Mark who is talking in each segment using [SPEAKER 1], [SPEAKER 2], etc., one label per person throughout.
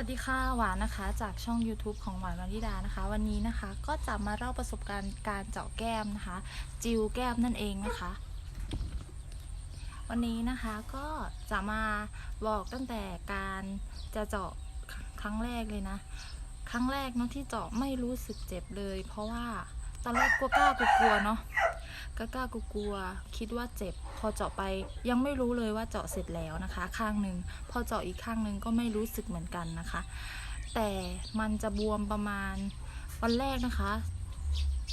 [SPEAKER 1] วัสดีค่ะหวานนะคะ จากช่อง YouTube ของหวานวานิดานะคะ วันนี้นะคะก็จะมาเล่าประสบการณ์การเจาะแก้มนะคะ จิวแก้มนั่นเองนะคะ วันนี้นะคะก็จะมาบอกตั้งแต่การจะเจาะครั้งแรกเลยนะ ครั้งแรกเนาะที่เจาะไม่รู้สึกเจ็บเลย เพราะว่าตอนแรกกลัวกล้ากลัวๆเนาะ กล้ากล้ากลัวคิดว่าเจ็บ พอเจาะไปยังไม่รู้เลยว่าเจาะเสร็จแล้วนะคะ ข้างหนึ่งพอเจาะอีกข้างหนึ่งก็ไม่รู้สึกเหมือนกันนะคะ แต่มันจะบวมประมาณวันแรกนะคะ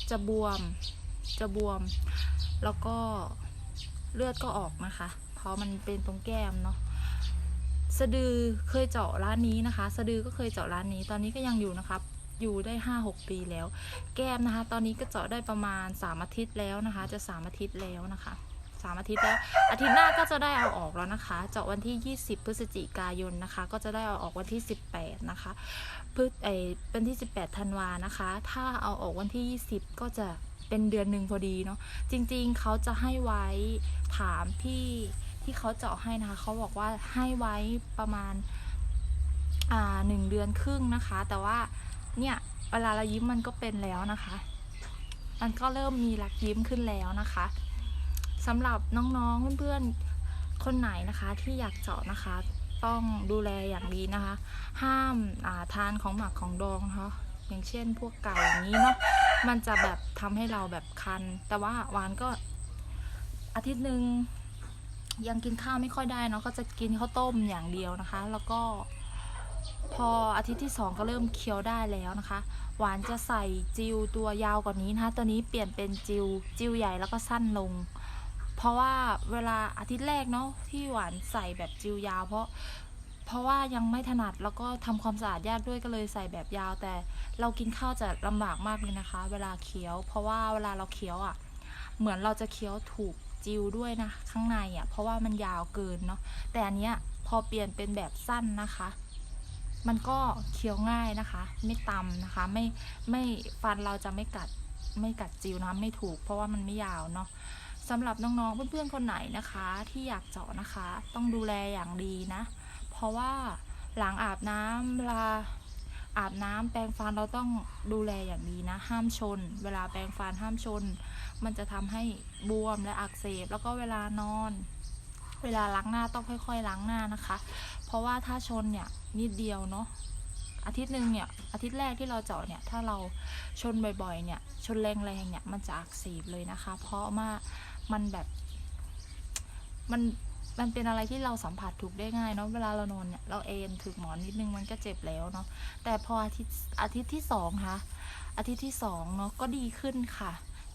[SPEAKER 1] จะบวมจะบวม แล้วก็เลือดก็ออกนะคะ เพราะมันเป็นตรงแก้มเนาะสะดือเคยเจาะร้านนี้นะคะ สะดือก็เคยเจาะร้านนี้ ตอนนี้ก็ยังอยู่นะครับ อยู่ได้ห้าหกปีแล้ว แก้มนะคะ ตอนนี้ก็เจาะได้ประมาณสามอาทิตย์แล้วนะคะ จะสามอาทิตย์แล้วนะคะสามอาทิตย์แล้ว อาทิตย์หน้าก็จะได้เอาออกแล้วนะคะ เจาะวันที่ 20 พฤศจิกายนนะคะ ก็จะได้เอาออกวันที่ 18 นะคะพฤษเออเป็นที่ 18 ธันวานะคะ ถ้าเอาออกวันที่ 20 ก็จะเป็นเดือนหนึ่งพอดีเนาะ จริงๆ เขาจะให้ไว้ถามพี่ที่เขาเจาะให้นะคะ เขาบอกว่าให้ไว้ประมาณอ่าหนึ่งเดือนครึ่งนะคะ แต่ว่า เนี่ยเวลาเรายิ้มมันก็เป็นแล้วนะคะ มันก็เริ่มมีรักยิ้มขึ้นแล้วนะคะสำหรับน้องๆเพื่อนๆคนไหนนะคะที่อยากเจาะนะคะ ต้องดูแลอย่างดีนะคะ ห้ามอาทานของหมักของดองนะคะอย่างเช่นพวกไก่อย่างนี้เนาะมันจะแบบทำให้เราแบบคัน แต่ว่าหวานก็อาทิตย์หนึ่งยังกินข้าวไม่ค่อยได้เนาะก็จะกินข้าวต้มอย่างเดียวนะคะ แล้วก็ พออาทิตย์ที่สองก็เริ่มเคี้ยวได้แล้วนะคะ หวานจะใส่จิวตัวยาวกว่านี้นะคะตอนนี้เปลี่ยนเป็นจิวจิวใหญ่แล้วก็สั้นลง เพราะว่าเวลาอาทิตย์แรกเนาะที่หวานใส่แบบจิวยาว เพราะเพราะว่ายังไม่ถนัดแล้วก็ทำความสะอาดยากด้วยก็เลยใส่แบบยาว แต่เรากินข้าวจะลำบากมากเลยนะคะ เวลาเคี้ยว เพราะว่าเวลาเราเคี้ยวอะ เหมือนเราจะเคี้ยวถูกจิวด้วยนะข้างในอะเพราะว่ามันยาวเกินเนาะแต่อันเนี้ยพอเปลี่ยนเป็นแบบสั้นนะคะ มันก็เคี้ยวง่ายนะคะ ไม่ตำนะคะ ไม่ไม่ฟันเราจะไม่กัดไม่กัดจิวนะไม่ถูก เพราะว่ามันไม่ยาวเนาะสำหรับน้องๆเพื่อนๆคนไหนนะคะ ที่อยากเจาะนะคะ ต้องดูแลอย่างดีนะ เพราะว่าหลังอาบน้ำเวลาอาบน้ำแปรงฟันเราต้องดูแลอย่างดีนะ ห้ามชน เวลาแปรงฟันห้ามชน มันจะทำให้บวมและอักเสบ แล้วก็เวลานอน เวลาล้างหน้าต้องค่อย ๆ ล้างหน้านะคะ เพราะว่าถ้าชนเนี่ยนิดเดียวเนาะอาทิตย์หนึ่งเนี่ยอาทิตย์แรกที่เราเจาะเนี่ยถ้าเราชนบ่อยๆ เนี่ยชนแรงๆเนี่ยมันจะอักเสบเลยนะคะ เพราะว่ามันแบบมันมันเป็นอะไรที่เราสัมผัสถูกได้ง่ายเนาะเวลาเรานอนเนี่ยเราเอนถึกหมอนนิดนึงมันก็เจ็บแล้วเนาะแต่พออาทิตย์อาทิตย์ที่สองคะอาทิตย์ที่สองเนาะก็ดีขึ้นค่ะ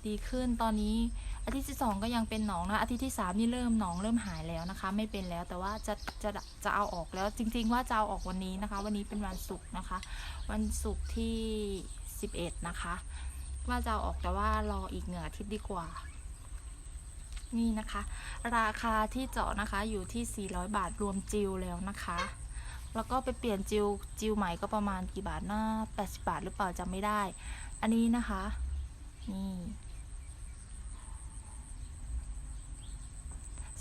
[SPEAKER 1] ดีขึ้นตอนนี้อาทิตย์ที่สองก็ยังเป็นหนองนะอาทิตย์ที่สามนี่เริ่มหนองเริ่มหายแล้วนะคะ ไม่เป็นแล้วแต่ว่าจะจะจะเอาออกแล้วจริง ๆ ว่าจะเอาออกวันนี้นะคะ วันนี้เป็นวันศุกร์นะคะ วันศุกร์ที่สิบเอ็ดนะคะ ว่าจะเอาออกแต่ว่ารออีกเหนืออาทิตย์ดีกว่า นี่นะคะ ราคาที่เจาะนะคะอยู่ที่ 400 บาทรวมจิวแล้วนะคะแล้วก็ไปเปลี่ยนจิวจิวใหม่ก็ประมาณกี่บาทนะ80 บาทหรือเปล่าจำไม่ได้ อันนี้นะคะ นี่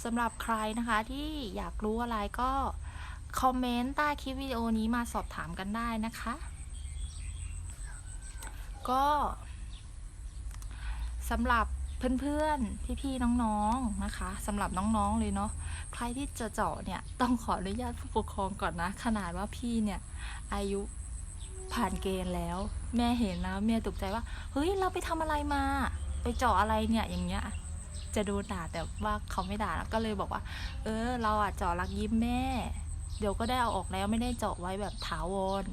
[SPEAKER 1] สำหรับใครนะคะที่อยากรู้อะไรก็คอมเมนต์ใต้คลิปวิดีโอนี้มาสอบถามกันได้นะคะ ก็สำหรับเพื่อนๆ พี่ๆ น้องๆ นะคะสำหรับน้องๆ เลยเนาะ ใครที่จะเจาะเนี่ยต้องขออนุญาตผู้ปกครองก่อนนะ ขนาดว่าพี่เนี่ยอายุผ่านเกณฑ์แล้ว แม่เห็นแล้วแม่ตกใจว่า เฮ้ย เราไปทำอะไรมา ไปเจาะอะไรเนี่ยอย่างเงี้ย จะโดนด่าแต่ว่าเขาไม่ด่าก็เลยบอกว่า เออ เราอะเจาะรักยิ้มแม่ เดี๋ยวก็ได้เอาออกแล้วไม่ได้เจาะไว้แบบถาวร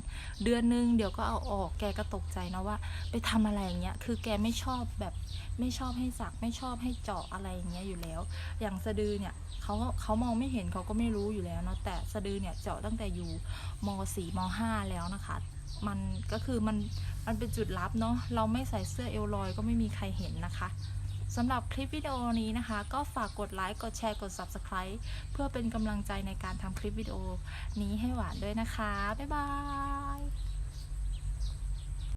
[SPEAKER 1] เดือนนึงเดี๋ยวก็เอาออกแกก็ตกใจนะว่า ไปทำอะไรอย่างเงี้ยคือแกไม่ชอบแบบไม่ชอบให้สักไม่ชอบให้เจาะอะไรอย่างเงี้ยอยู่แล้ว อย่างสะดือเนี่ยเขาเขามองไม่เห็นเขาก็ไม่รู้อยู่แล้วเนาะแต่สะดือเนี่ยเจาะตั้งแต่อยู่ม .4 ม .5 แล้วนะคะมันก็คือมันมันเป็นจุดลับเนาะเราไม่ใส่เสื้อเอลลอยก็ไม่มีใครเห็นนะคะ สำหรับคลิปวิดีโอนี้นะคะ ก็ฝากกดไลค์กดแชร์กด Subscribe เพื่อเป็นกำลังใจในการทำคลิปวิดีโอนี้ให้หวานด้วยนะคะ บ๊ายบาย